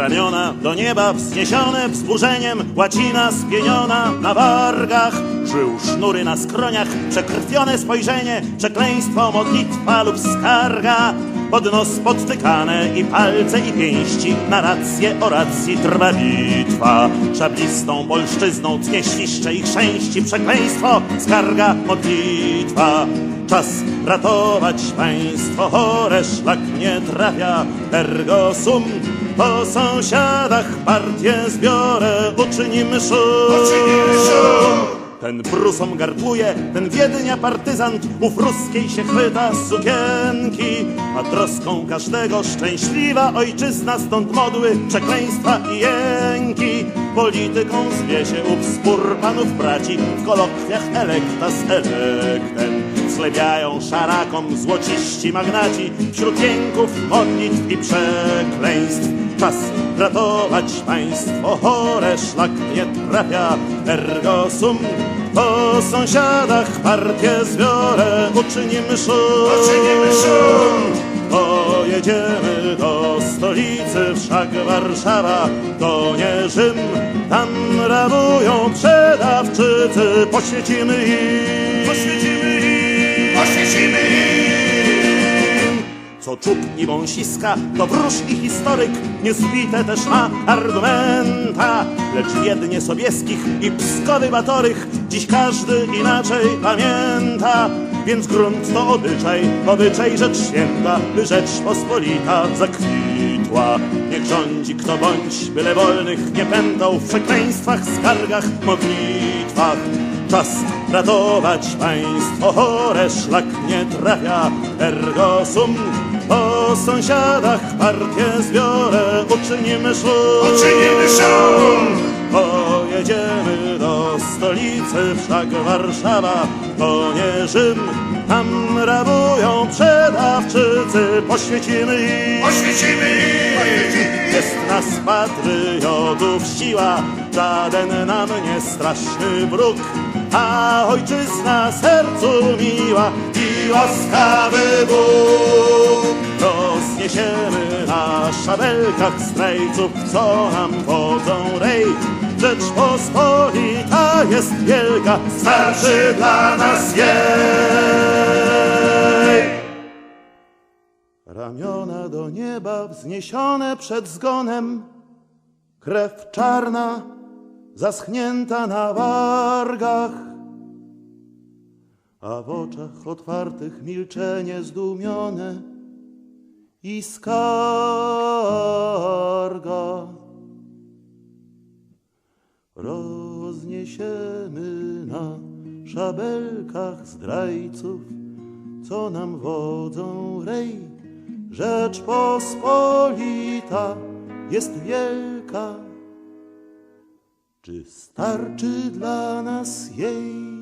Ramiona do nieba wzniesione wzburzeniem, łacina spieniona na wargach. Żył sznury na skroniach, przekrwione spojrzenie, przekleństwo, modlitwa lub skarga. Pod nos podtykane i palce i pięści, na rację o racji trwa bitwa. Szablistą polszczyzną tnie świszcze i chrzęści, przekleństwo, skarga, modlitwa. Czas ratować państwo chore, szlak nie trafia, ergo sum. Po sąsiadach partię zbiorę, uczynimy szum. Ten Prusom gardłuje, ten Wiednia partyzant, ów ruskiej się chwyta z sukienki. A troską każdego szczęśliwa ojczyzna, stąd modły, przekleństwa i jęki. Polityką zwie się ów spór panów braci, w kolokwiach elekta z elektem. Zlebiają szarakom złociści magnaci, wśród jęków, modlitw i przekleństw. Czas ratować państwo chore, szlak nie trafia, ergo sum. Po sąsiadach partię zbiorę, uczynimy szum. Uczynimy szum. Pojedziemy do stolicy, wszak Warszawa to nie Rzym. Tam rabują przedawczycy, poświecimy im. Poświecimy im. Czub i wąsiska, to wróż i historyk, niezbite też ma argumenta. Lecz jedynie sobieskich i pskowy batorych, dziś każdy inaczej pamięta. Więc grunt to obyczaj, obyczaj rzecz święta, by Rzeczpospolita zakwitła. Niech rządzi kto bądź, byle wolnych nie pętał w przekleństwach, skargach, modlitwach. Czas ratować państwo chore, szlak nie trafia, ergo sum. Po sąsiadach partię zbiorę, uczynimy szum. Uczynimy szum. Pojedziemy do stolicy, wszak Warszawa to nie Rzym. Tam rabują przedawczycy, poświecimy im. Poświecimy im. Jest nas patriotów siła, żaden nam nie straszny wróg, a ojczyzna sercu miła i łaskawy Bóg. Szabelkach zdrajców, co nam wodzą rej. Rzeczpospolita jest wielka, starczy dla nas jej. Ramiona do nieba wzniesione przed zgonem, krew czarna zaschnięta na wargach, a w oczach otwartych milczenie zdumione i Rozniesiemy na szabelkach zdrajców, co nam wodzą rej. Rzeczpospolita jest wielka. Czy starczy dla nas jej?